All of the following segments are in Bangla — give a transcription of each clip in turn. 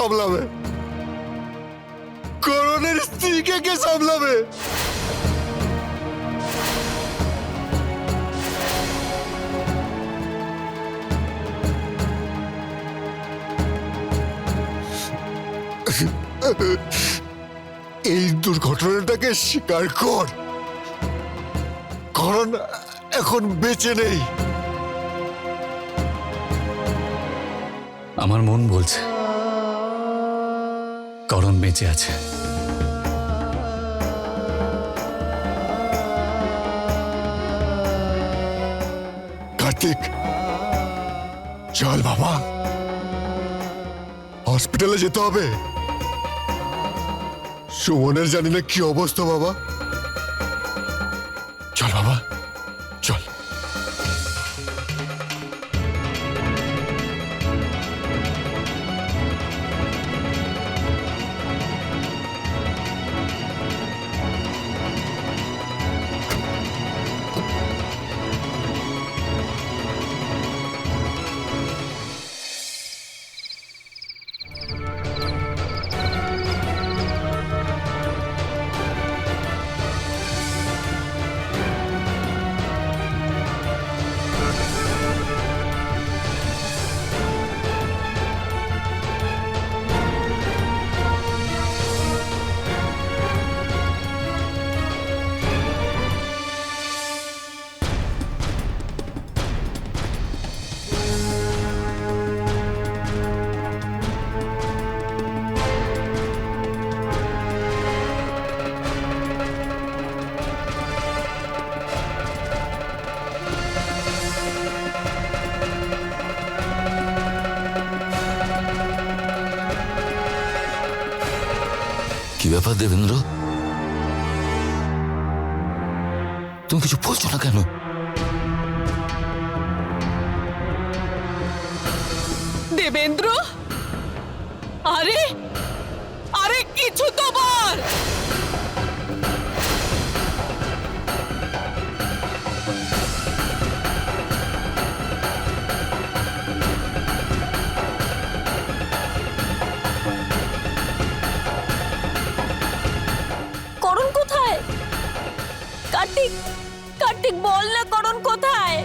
সামলাবে। করণের স্ত্রীকে কে সামলাবে? এই দুর্ঘটনাটাকে স্বীকার কর। করণ এখন বেঁচে নেই। আমার মন বলছে। করণ বেঁচে আছে। কার্তিক, চল বাবা। হসপিটালে যেতে হবে। সুমনের জানি না কি অবস্থা বাবা? কি ব্যাপার দেবেন্দ্র? তুমি কিছু বলছো না কেন? দেবেন্দ্র? আরে কার্তিক বল না করণ কোথায়?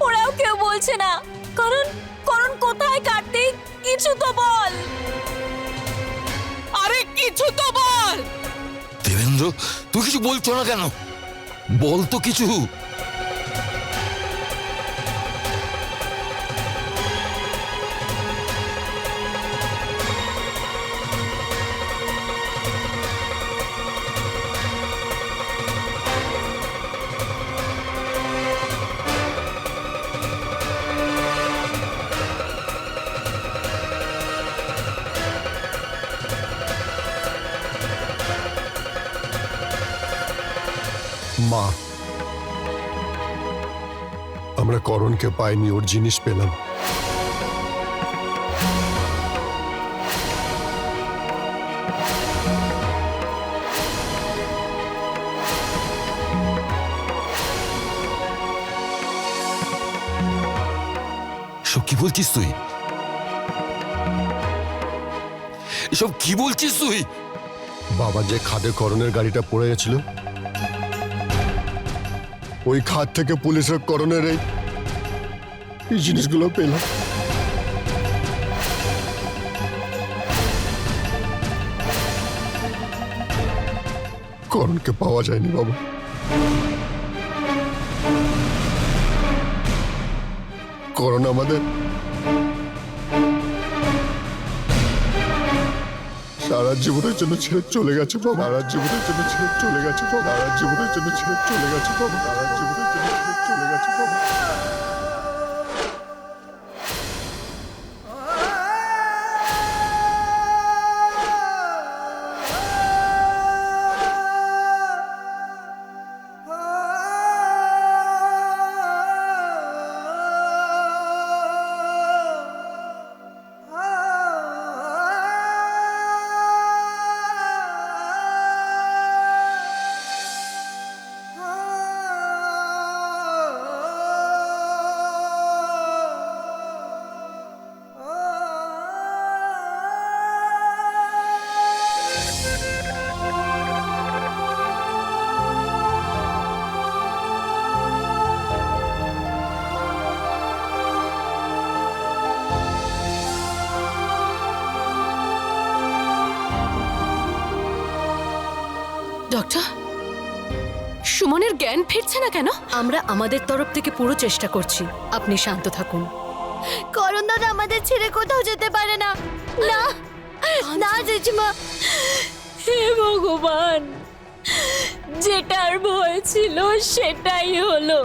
ওরাও কেউ বলছে না। করণ করণ কোথায় কার্তিক? কিছু তো বল। আরে কিছু তো বল। দেবেন্দ্র তুই কিছু বলছো না কেন? বল তো কিছু। করণকে পাইনি ওর জিনিস পেলাম। কি বলছিস তুই? এসব কি বলছিস তুই? বাবা যে খাদে করণের গাড়িটা পড়ে গেছিল ওই খাদ থেকে পুলিশের করণের এই এই জিনিসগুলো পেলাম করণকে পাওয়া যায়নি বাবা। করণ আমাদের। সারা জীবনের জন্য ছেড়ে চলে গেছে বাবা। সারা জীবনের জন্য ছেড়ে চলে গেছে বাবা। সারা জীবনের জন্য ছেড়ে চলে গেছে বাবা। সারা জীবনের জন্য ছেড়ে চলে গেছে বাবা। ডক্টর? সুমনের জ্ঞান ফিরছে না কেন? আমরা আমাদের তরফ থেকে পুরো চেষ্টা করছি। আপনি শান্ত থাকুন। করণ দাদা আমাদের ছেড়ে কোথাও যেতে পারে না। না না জেঠিমা। হে ভগবান, যেটার ভয় ছিল সেটাই হলো।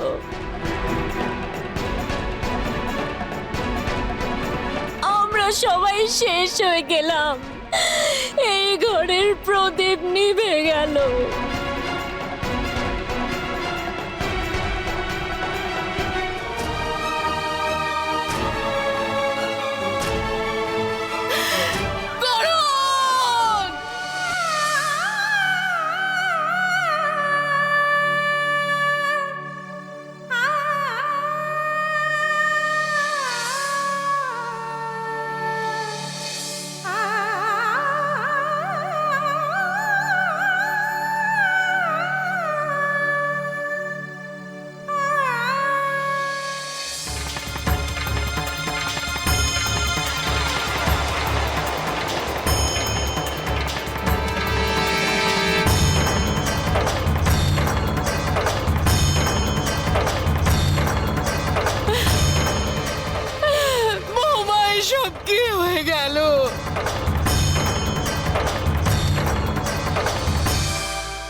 আমরা সবাই শেষ হয়ে গেলাম। এই ঘরের প্রদীপ নিভে গেল।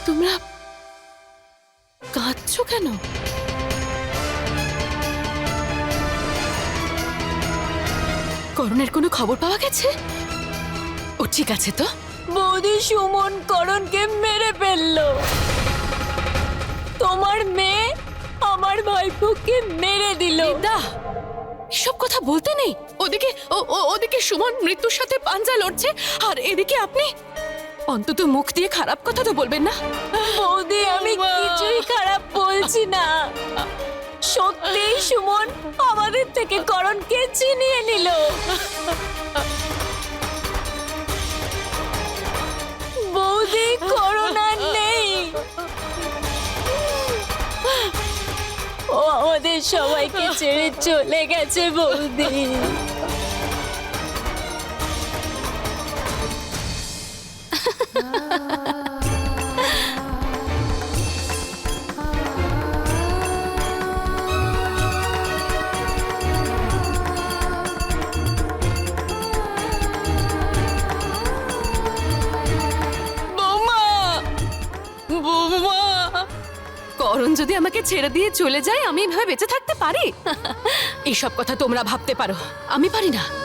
তোমরা কাঁদছো কেন? করণের কোনো খবর পাওয়া গেছে? ও ঠিক আছে তো। বৌদি সুমন করণকে মেরে ফেলল। তোমার মেয়ে আমার ভাইপোকে মেরে দিল। দা এসব কথা বলতে নেই। ওদিকে ও- ও- ওদিকে সুমন মৃত্যুর সাথে পাঞ্জা লড়ছে। আর এদিকে আপনি অন্তত মুখ দিয়ে খারাপ কথা তো বলবেন না। বৌদি আমি কিছুই খারাপ বলছি না। সত্যি সুমন আমাদের থেকে করণকে চিনিয়ে নিল। বৌদি করোনা নেই। ও আমাদের সবাইকে ছেড়ে চলে গেছে বৌদি। বৌমা! বৌমা! করণ যদি আমাকে ছেড়ে দিয়ে চলে যায় আমি এভাবে বেঁচে থাকতে পারি? এইসব কথা তোমরা ভাবতে পারো। আমি পারি না।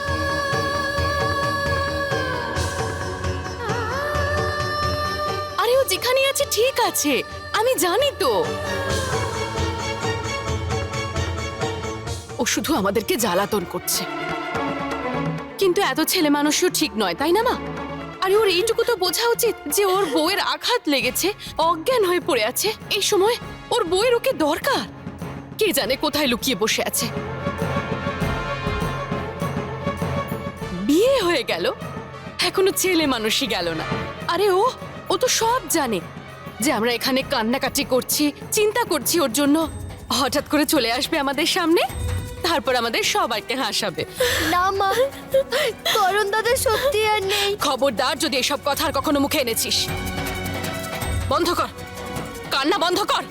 আছে? আমি জানি তো। ও শুধু আমাদেরকে জ্বালাতন করছে। কিন্তু এত ছেলে মানুষও ঠিক নয়, তাই না মা? আরে ওর এইটুকু তো বোঝা উচিত যে ওর বউয়ের আঘাত লেগেছে, অজ্ঞান হয়ে পড়ে আছে। এই সময় ওর বউয়ের ওকে দরকার। কে জানে কোথায় লুকিয়ে বসে আছে। বিয়ে হয়ে গেল। এখনও ছেলে মানুষই গেল না। আরে ও ও তো সব জানে। যে আমরা এখানে কান্নাকাটি করছি চিন্তা করছি ওর জন্য। হঠাৎ করে চলে আসবে আমাদের সামনে তারপর আমাদের সবাইকে হাসাবে। না মা। করণ দাদা সত্যি আর নেই। খবরদার যদি এসব কথা আর কখনো মুখে এনেছিস। বন্ধ কর। কান্না বন্ধ কর।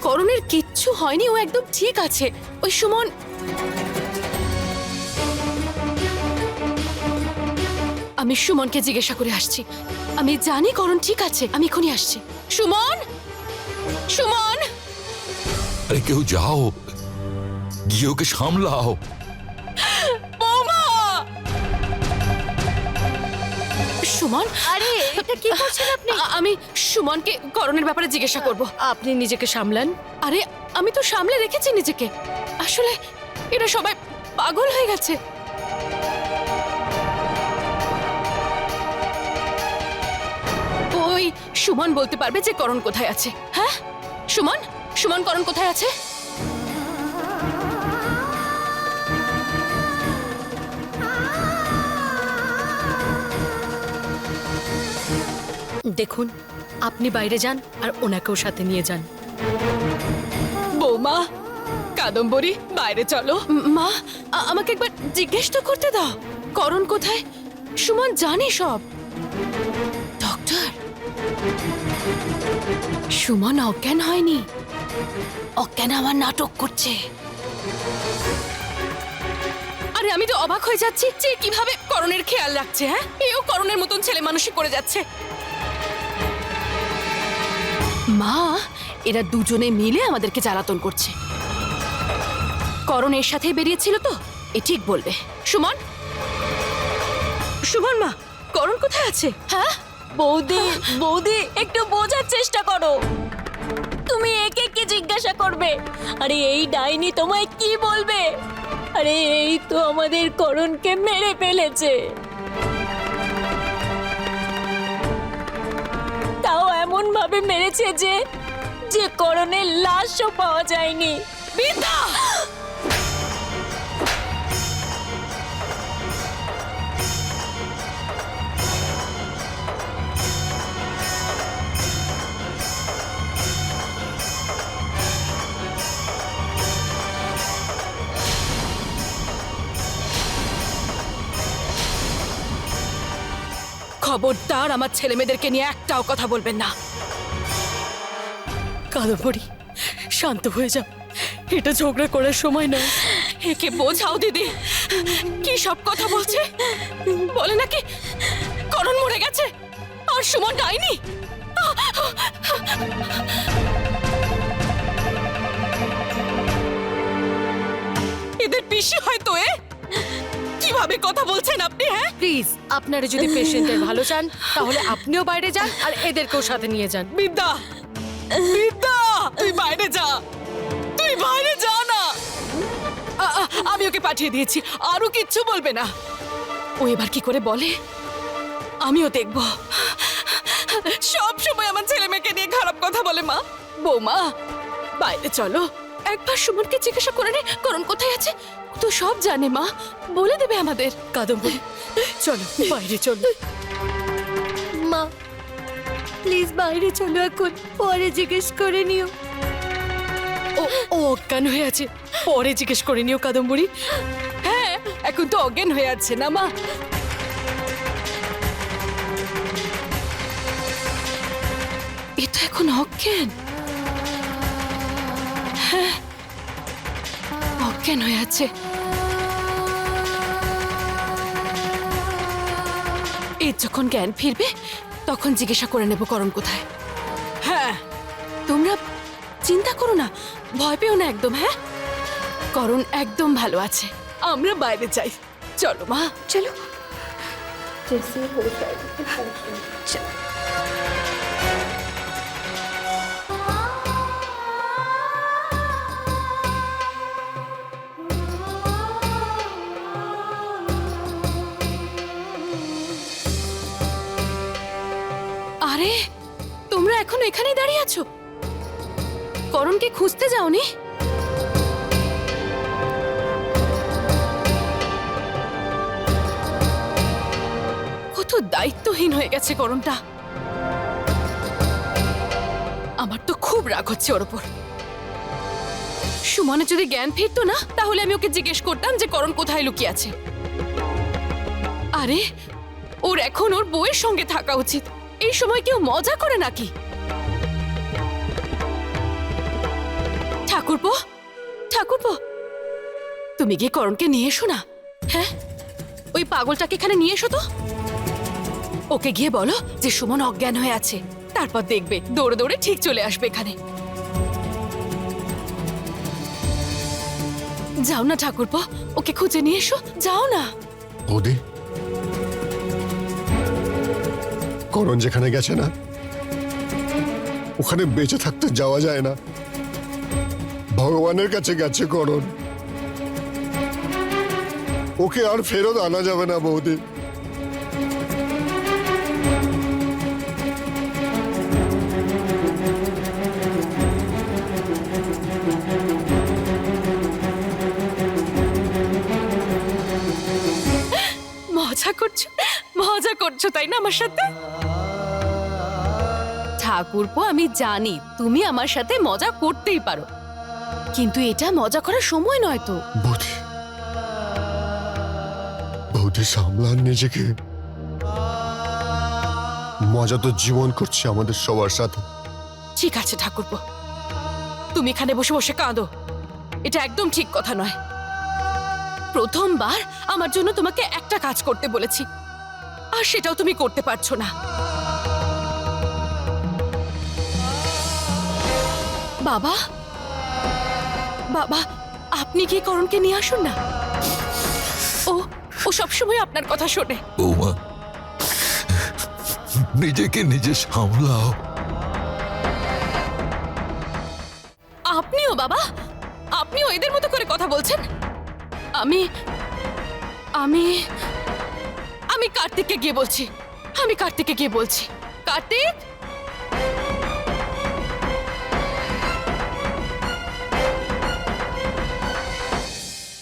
করণের কিচ্ছু হয়নি ও একদম ঠিক আছে। ওই সুমন আমি সুমনকে জিজ্ঞাসা করে আসছি। আমি জানি করণ ঠিক আছে আমি এখনই আসছি। সুমন! সুমন! আরে কেউ যাও। গিয়ে ওকে সামলাও। বৌমা! সুমন! আরে এটা কি করছেন আপনি? আমি সুমনকে করণের ব্যাপারে জিজ্ঞাসা করব। আপনি নিজেকে সামলান। আরে আমি তো সামলে রেখেছি নিজেকে। আসলে এরা সবাই পাগল হয়ে গেছে। ওই সুমন বলতে পারবে যে করণ কোথায় আছে। হ্যাঁ? সুমন? সুমন, করণ কোথায় আছে? দেখুন, আপনি বাইরে যান আর ওনাকেও সাথে নিয়ে যান। বৌমা, কাদম্বরী, বাইরে চলো। মা আমাকে একবার জিজ্ঞেস তো করতে দাও। করণ কোথায়? সুমন জানে সব। সুমন অজ্ঞান হয়নি? অজ্ঞান আমার নাটক করছে। আরে আমি তো অবাক হয়ে যাচ্ছি যে কীভাবে করণের খেয়াল রাখছে হ্যাঁ? এও করণের মতন ছেলে মানুষই করে যাচ্ছে। মা এরা দুজনে মিলে আমাদেরকে জ্বালাতন করছে। করণের সাথে বেরিয়েছিল তো? এ ঠিক বলবে। সুমন? সুমন মা করণ কোথায় আছে? হ্যাঁ? বৌদি বৌদি, একটু বোঝার চেষ্টা করো। তুমি একে কি জিজ্ঞাসা করবে? আরে, এই ডাইনি তোমায় কি বলবে? আরে, এই তো আমাদের করণকে মেরে ফেলেছে। তাও এমন ভাবে মেরেছে যে যে করণের লাশও পাওয়া যায়নি। বিদ্যা খবরদার আমার ছেলে মেয়েদেরকে নিয়ে একটাও কথা বলবেন না। কাদম্বরী শান্ত হয়ে যাও। এটা ঝগড়া করার সময় নয়। একে বোঝাও দিদি। কি সব কথা বলছে? বলে নাকি করণ মরে গেছে? আর সুমন ডাইনি? এদের পিসি হয়তো এ? কীভাবে কথা বলছেন আপনি হ্যাঁ? প্লিজ আপনারা যদি পেশেন্টের ভালো চান তাহলে আপনিও বাইরে যান আর এদেরকেও সাথে নিয়ে যান। বিদ্যা! বিদ্যা! তুই বাইরে যা! তুই বাইরে যা না! আমি ওকে পাঠিয়ে দিয়েছি আরও কিচ্ছু বলবে না। ও এবার কি করে বলে? আমিও দেখব। সব সময় আমার ছেলে মেয়েকে নিয়ে খারাপ কথা বলে মা। বৌমা বাইরে চলো। একবার সুমনকে জিজ্ঞাসা করে নে করণ কোথায় আছে? তো সব জানে মা। বলে দেবে আমাদের। কাদম্বরী চলো বাইরে চলো। মা প্লিজ বাইরে চলো এখন। পরে জিজ্ঞেস করে নিও। ও ও অজ্ঞান হয়ে আছে। পরে জিজ্ঞেস করে নিও কাদম্বরী। হ্যাঁ এখন তো অজ্ঞান হয়ে আছে না মা? এ তো এখন অজ্ঞান। হ্যাঁ অজ্ঞান হয়ে আছে? এর যখন জ্ঞান ফিরবে তখন জিজ্ঞাসা করে নেব করণ কোথায়। হ্যাঁ তোমরা চিন্তা করো না ভয় পেও না একদম হ্যাঁ? করণ একদম ভালো আছে আমরা বাইরে যাই। চলো মা চলো। এখনও এখানেই দাঁড়িয়ে আছো? করণকে খুঁজতে যাওনি? কত দায়িত্বহীন হয়ে গেছে করণটা। আমার তো খুব রাগ হচ্ছে ওর ওপর সুমনে যদি জ্ঞান ফিরতো না, তাহলে আমি ওকে জিজ্ঞেস করতাম যে করণ কোথায় লুকিয়ে আছে। আরে, ওর এখন ওর বউয়ের সঙ্গে থাকা উচিত। এই সময় কেউ মজা করে নাকি? ঠাকুরপো? ঠাকুরপো! তুমি গিয়ে করণকে নিয়ে এসো না। হ্যাঁ? ওই পাগলটাকে এখানে নিয়ে এসো তো। ওকে গিয়ে বলো যে সুমন অজ্ঞান হয়ে আছে। তারপর দেখবে, দৌড়ে দৌড়ে ঠিক চলে আসবে এখানে। যাও না ঠাকুরপো, ওকে খুঁজে নিয়ে এসো, যাও না। করণ যেখানে গেছে না, ওখানে বেঁচে থাকতে যাওয়া যায় না। ভগবানের কাছে গেছে করণ। ওকে আর ফেরত আনা যাবে না বৌদি। মজা করছ? মজা করছ, তাই না আমার সাথে? ঠাকুরপো, আমি জানি তুমি আমার সাথে মজা করতেই পারো। কিন্তু এটা মজা করার সময় নয় তো। বৌদি। বৌদি সামলান নিজেকে। মজা তো জীবন করছে আমাদের সবার সাথে। ঠিক আছে ঠাকুরপো। তুমি এখানে বসে বসে কাঁদো। এটা একদম ঠিক কথা নয়। প্রথমবার আমার জন্য তোমাকে একটা কাজ করতে বলেছি। আর সেটাও তুমি করতে পারছ না। বাবা বাবা আপনি কি করণকে নিয়ে আসুন না? ও ও সবসময় আপনার কথা শোনে। বৌমা নিজেকে নিজে সামলাও। আপনিও বাবা আপনিও এদের মতো করে কথা বলছেন? আমি আমি আমি কার্তিককে গিয়ে বলছি। আমি কার্তিককে গিয়ে বলছি। কার্তিক!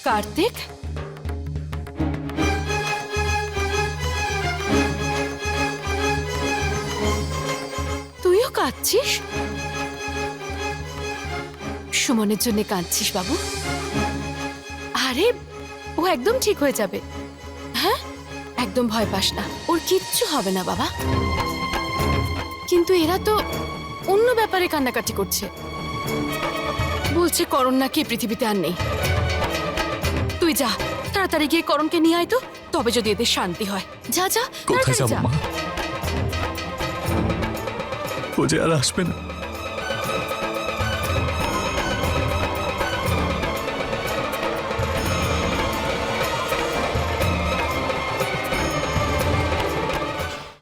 কার্তিক? তুইও কাঁদছিস? সুমনের জন্য কাঁদছিস বাবু। আরে, ও একদম ঠিক হয়ে যাবে। হ্যাঁ? একদম ভয় পাস না। ওর কিচ্ছু হবে না বাবা। কিন্তু এরা তো অন্য ব্যাপারে কান্নাকাটি করছে। বলছে করণ নাকি পৃথিবীতে আর নেই। তুই যা। তাড়াতাড়ি গিয়ে করণকে নিয়ে আয় তো। তবে যদি এদের শান্তি হয়। যা যা কোথায় যাব মা? ও যে আর আসবে না।